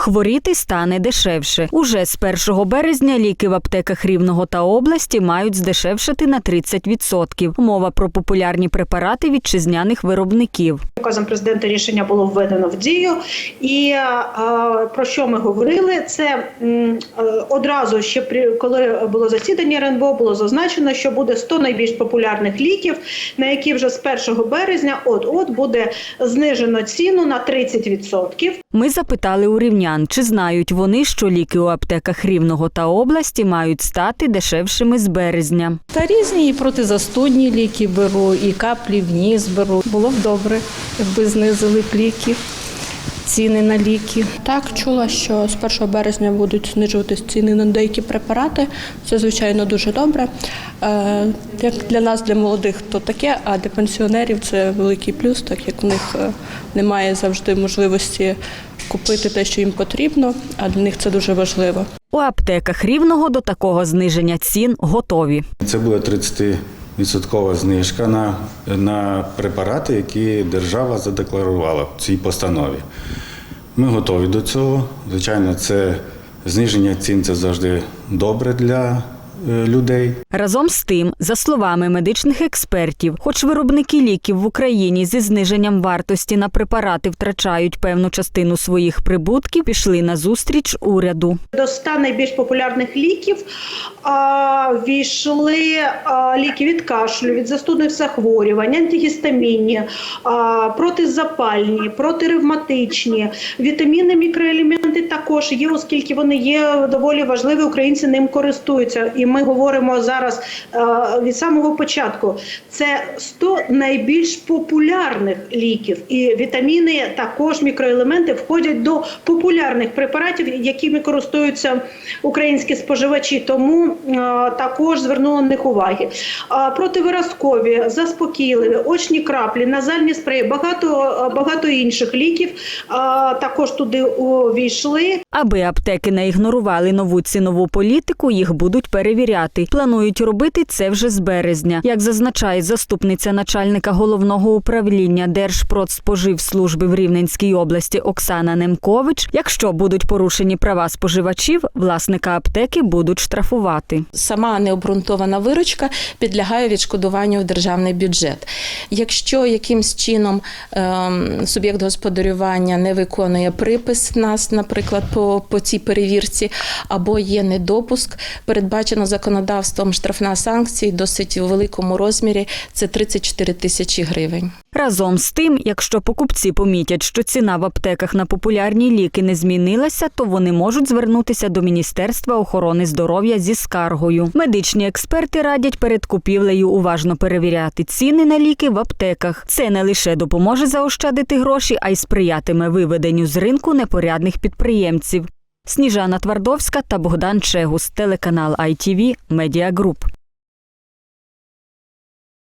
Хворіти стане дешевше. Уже з 1 березня ліки в аптеках Рівного та області мають здешевшати на 30%. Мова про популярні препарати вітчизняних виробників. Указом президента рішення було введено в дію. І е, про що ми говорили? Це е, одразу ще при коли було засідання РНБО, було зазначено, що буде 100 найбільш популярних ліків, на які вже з 1 березня от от буде знижено ціну на 30%. Ми запитали у рівнян, чи знають вони, що ліки у аптеках Рівного та області мають стати дешевшими з березня. Та різні і протизастудні ліки беру, і каплі в ніс беру. Було б добре, якби знизили б ліки, ціни на ліки. Так, чула, що з 1 березня будуть знижуватись ціни на деякі препарати. Це, звичайно, дуже добре. Е, Як для нас, для молодих, то таке, а для пенсіонерів це великий плюс, так як в них е, немає завжди можливості купити те, що їм потрібно, а для них це дуже важливо. У аптеках Рівного до такого зниження цін готові. Це буде 30% знижка на, на препарати, які держава задекларувала в цій постанові. Ми готові до цього. Звичайно, це зниження цін це завжди добре для людей. Разом з тим, за словами медичних експертів, хоч виробники ліків в Україні зі зниженням вартості на препарати втрачають певну частину своїх прибутків, пішли на зустріч уряду. До 100 найбільш популярних ліків а, війшли а, ліки від кашлю, від застудних захворювань, антигістамінні, а, протизапальні, протиревматичні, вітаміни, мікроелементи також є, оскільки вони є доволі важливі. Українці ним користуються. І ми говоримо зараз а, від самого початку. Це 100 найбільш популярних ліків, і вітаміни також мікроелементи входять до популярних препаратів, якими користуються українські споживачі. Тому е, також звернули на них уваги. А, противиразкові, заспокійливі, очні краплі, назальні спреї, багато, е, багато інших ліків також туди увійшли. Аби аптеки не ігнорували нову цінову політику, їх будуть перевіряти. Планують робити це вже з березня. Як зазначає заступниця начальника головного управління Держпродспоживслужби в Рівненській області Оксана Немкович, якщо будуть порушені права споживачів, власника аптеки будуть штрафувати. Сама необґрунтована виручка підлягає відшкодуванню в державний бюджет. Якщо якимсь чином ем, суб'єкт господарювання не виконує припис нас, наприклад, по, по цій перевірці, або є недопуск, передбачено законодавством штрафна санкція досить у великому розмірі це 34 тисячі гривень. Разом з тим, якщо покупці помітять, що ціна в аптеках на популярні ліки не змінилася, то вони можуть звернутися до Міністерства охорони здоров'я зі скаргою. Медичні експерти радять перед купівлею уважно перевіряти ціни на ліки в аптеках. Це не лише допоможе заощадити гроші, а й сприятиме виведенню з ринку непорядних підприємців. Сніжана Твардовська та Богдан Чегус, телеканал ITV, Медіагруп.